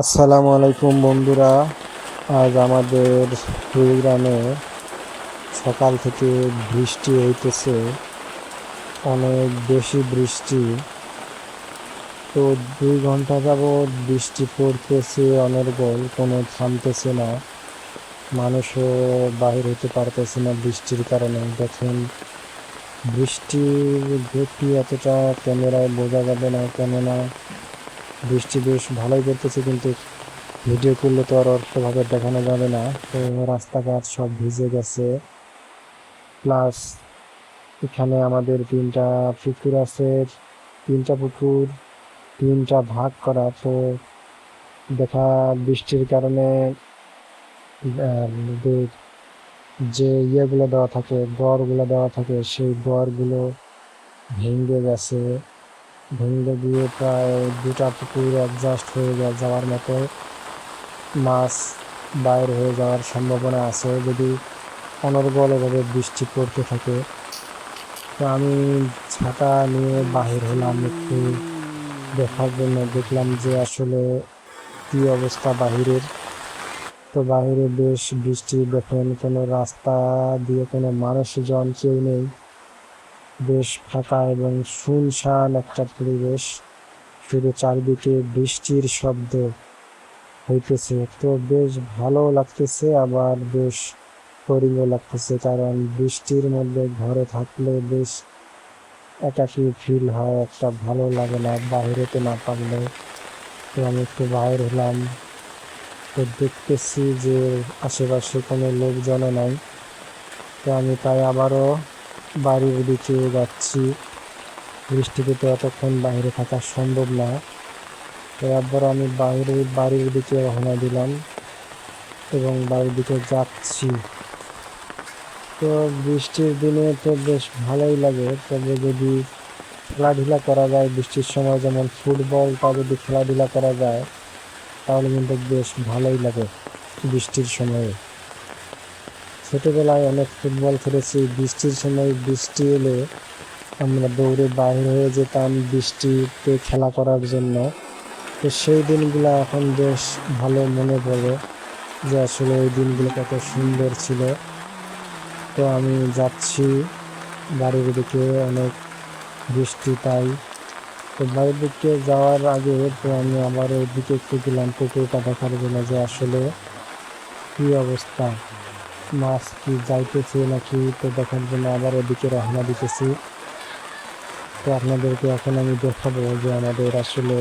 আসসালামু আলাইকুম বন্ধুরা। আজ আমাদের কুড়িগ্রামে সকাল থেকে বৃষ্টি হইতেছে, অনেক বেশি বৃষ্টি। তো দুই ঘণ্টা যাবৎ বৃষ্টি পড়তেছে অনর্গল কোনো থামতেছে না। মানুষও বাহির হতে পারতেছে না বৃষ্টির কারণে। দেখেন, বৃষ্টির গতি এতটা, ক্যামেরায় বোঝা যাবে না কেননা বৃষ্টি বেশ ভালোই পড়তেছে, কিন্তু ভিডিও করলে তো আর অর্থভাবে দেখানো যাবে না। তো রাস্তাঘাট সব ভিজে গেছে। প্লাস এখানে আমাদের তিনটা পুকুর আছে। তিনটা পুকুর, তিনটা ভাগ করা। তো দেখা বৃষ্টির কারণে যে- ইয়েগুলো দেওয়া থাকে গড়গুলো দেওয়া থাকে, সেই গড়গুলো ভেঙে গেছে। ভেঙে দিয়ে প্রায় দুটা পুকুর অ্যাডজাস্ট হয়ে যাওয়ার মতো মাছ বাইর হয়ে যাওয়ার সম্ভাবনা আছে। যদি অনর্গল এভাবে বৃষ্টি পড়তে থাকে, তো আমি ছাতা নিয়ে বাহির হলাম একটু দেখার জন্য। দেখলাম যে আসলে কি অবস্থা বাহিরের। তো বাহিরে বেশ বৃষ্টি, দেখেন কোনো রাস্তা দিয়ে কোনো মানুষজন কেউ নেই। বেশ ফাঁকা এবং শুনশান একটা পরিবেশ। শুধু চারিদিকে বৃষ্টির শব্দ হইতেছে। তো বেশ ভালো লাগতেছে, আবার বেশ বোরিংও লাগতেছে, কারণ বৃষ্টির মধ্যে ঘরে থাকলে বেশ একাকী ফিল হয়, একটা ভালো লাগে না বাইরেতে না পারলে। তো আমি একটু বাইর হলাম। তো দেখতেছি যে আশেপাশে কোনো লোকজনও নাই। তো আমি তাই আবারও বাড়ির দিকে যাচ্ছি। বৃষ্টিতে তো এতক্ষণ বাইরে থাকা সম্ভব না। তো একবার আমি বাইরে, বাড়ির দিকে রওনা দিলাম এবং বাড়ির দিকে যাচ্ছি। তো বৃষ্টির দিনে তো বেশ ভালোই লাগে। তবে যদি খেলাধুলা করা যায়, বৃষ্টির সময় যেমন ফুটবলটা যদি খেলাধুলা করা যায়, তাহলে কিন্তু বেশ ভালোই লাগে বৃষ্টির সময়ে। ছোটোবেলায় অনেক ফুটবল খেলেছি। বৃষ্টির সময় বৃষ্টি এলে আমরা দৌড়ে বাইরে হয়ে যেতাম বৃষ্টিতে খেলা করার জন্য। তো সেই দিনগুলো এখন বেশ ভালো মনে পড়ে যে আসলে ওই দিনগুলো কত সুন্দর ছিল। তো আমি যাচ্ছি বাড়ির দিকে, অনেক বৃষ্টি পাই তো বাড়ির দিকে যাওয়ার আগে তো আমি আবার ওইদিকে একটু গেলাম পুকুরটা দেখার জন্য যে আসলে কী অবস্থা? মাছ কি যাইতেছে নাকি তো দেখার জন্য আবার ওদিকে রওনা দিতেছি। তো আপনাদেরকে এখন আমি দেখাবো যে আমাদের আসলে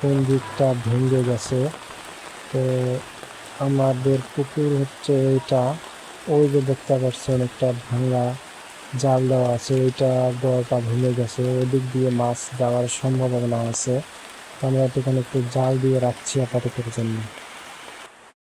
কোন দিকটা ভেঙে গেছে। তো আমাদের পুকুর হচ্ছে এটা ওই যে দেখতে পাচ্ছেন একটা ভাঙা জাল দেওয়া আছে ওইটা দেওয়াটা ভেঙে গেছে। ওদিক দিয়ে মাছ যাওয়ার সম্ভাবনা আছে। আমরা এখানে একটু জাল দিয়ে রাখছি আপাততের জন্য।